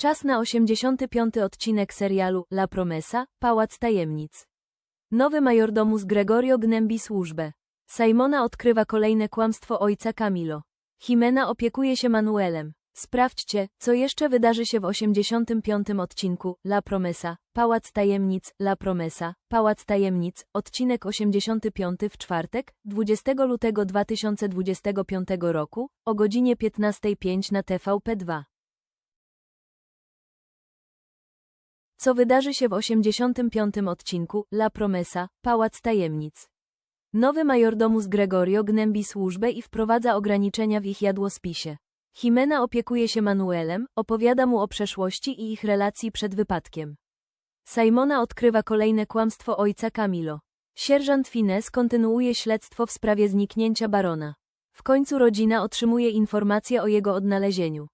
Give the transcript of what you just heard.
Czas na 85. odcinek serialu La Promesa, Pałac Tajemnic. Nowy majordomus Gregorio gnębi służbę. Simona odkrywa kolejne kłamstwo ojca Camilo. Jimena opiekuje się Manuelem. Sprawdźcie, co jeszcze wydarzy się w 85. odcinku La Promesa, Pałac Tajemnic, La Promesa, Pałac Tajemnic, odcinek 85 w czwartek, 20 lutego 2025 roku, o godzinie 15.05 na TVP2. Co wydarzy się w 85. odcinku La Promesa, Pałac Tajemnic. Nowy majordomus Gregorio gnębi służbę i wprowadza ograniczenia w ich jadłospisie. Jimena opiekuje się Manuelem, opowiada mu o przeszłości i ich relacji przed wypadkiem. Simona odkrywa kolejne kłamstwo ojca Camilo. Sierżant Fines kontynuuje śledztwo w sprawie zniknięcia barona. W końcu rodzina otrzymuje informację o jego odnalezieniu.